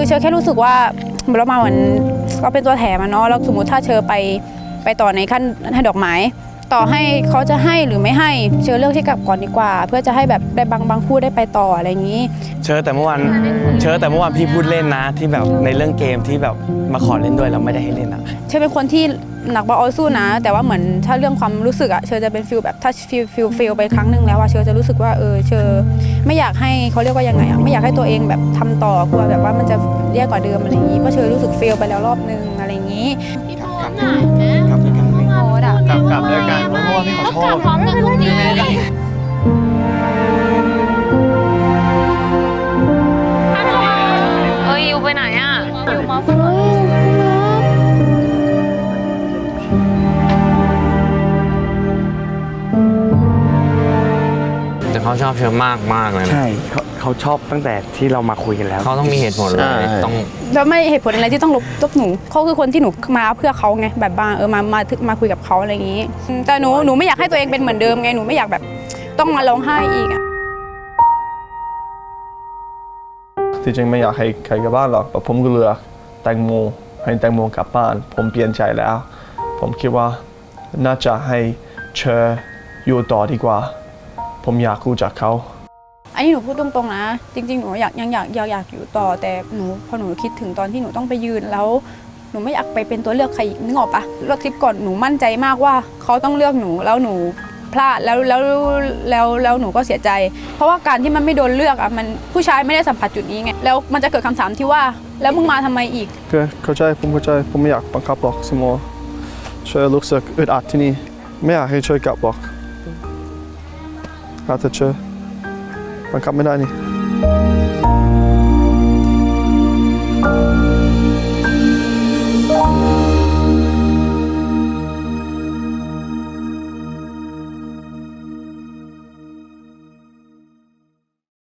คือเชอแค่รู้สึกว่าเรามาเหมือนเราเป็นตัวแถมอะเนาะแล้วสมมติถ้าเชอไปไปต่อในขั้นให้ดอกไม้ต่อให้เขาจะให้หรือไม่ให้เชอเลือกที่กลับก่อนดีกว่า เพื่อจะให้แบบได้บางบางคู่ได้ไปต่ออะไรอย่างนี้ เชิญแต่เมื่อวานเชิญแต่เมื่อวานพี่พูดเล่นนะที่แบบในเรื่องเกมที่แบบมาขอเล่นด้วยแล้วไม่ได้ให้เล่นอะเชอเป็นคนที่ หนักบอลสู้นะ แต่ว่าเหมือนถ้าเรื่องความรู้สึกอะเชอจะเป็นฟิลแบบถ้าฟิลฟิลฟิลไปครั้งหนึ่งแล้วอะเชอจะรู้สึกว่าเออเชอไม่อยากให้เขาเรียกว่ายังไงอะไม่อยากให้ตัวเองแบบทำต่อกลัวแบบว่ามันจะแย่กว่าเดิมอะไรอย่างนี้เพราะเชอรู้สึกฟิลไปแล้วรอบนึงอะไรอย่างนี้พี่โพสน่ะแม่กลับด้วยกันไแต่เขาชอบเชอมากมากเลยนะใช่เขาเขาชอบตั้งแต่ที่เรามาคุยกันแล้ว เขาต้องมีเหตุผลเลยใช่ ต้อง แล้วไม่เหตุผลอะไรที่ต้องลบลบหนูเขาคือคนที่หนูมาเพื่อเขาไงแบบบางเออมามามาคุยกับเขาอะไรอย่างนี้อืมแต่หนูหนูไม่อยากให้ตัวเองเป็นเหมือนเดิมไงหนูไม่อยากแบบต้องมาร้องไห้อีกอะ ที่จริงไม่อยากให้ใครกลับบ้านหรอกแต่ผมก็เลือกแตงโมให้แตงโมกลับบ้าน ผมเปลี่ยนใจแล้ว ผมคิดว่าน่าจะให้เชออยู่ต่อดีกว่า ผมอยากรู้จักเขา อันนี้หนูพูดตรงๆนะ จริง ๆ หนูอยากยังอยากอยากอยากอยู่ต่อ แต่หนูพอหนูคิดถึงตอนที่หนูต้องไปยืนแล้ว หนูไม่อยากไปเป็นตัวเลือกใครอีกนึกออกปะรอบทริปก่อนหนูมั่นใจมากว่าเขาต้องเลือกหนูแล้วหนูพลาดแล้วแล้วแล้วแล้วหนูก็เสียใจ เพราะว่าการที่มันไม่โดนเลือกอะมันผู้ชายไม่ได้สัมผัสจุดนี้ไงแล้วมันจะเกิดคำถามที่ว่า แล้วมึงมาทำไมอีก โอเคเข้าใจผมเข้าใจผมไม่อยากบังคับหรอกสมอเชอรู้สึกอึดอัดที่นี่ไม่อยากให้เชอกลับหรอก อาจจะเช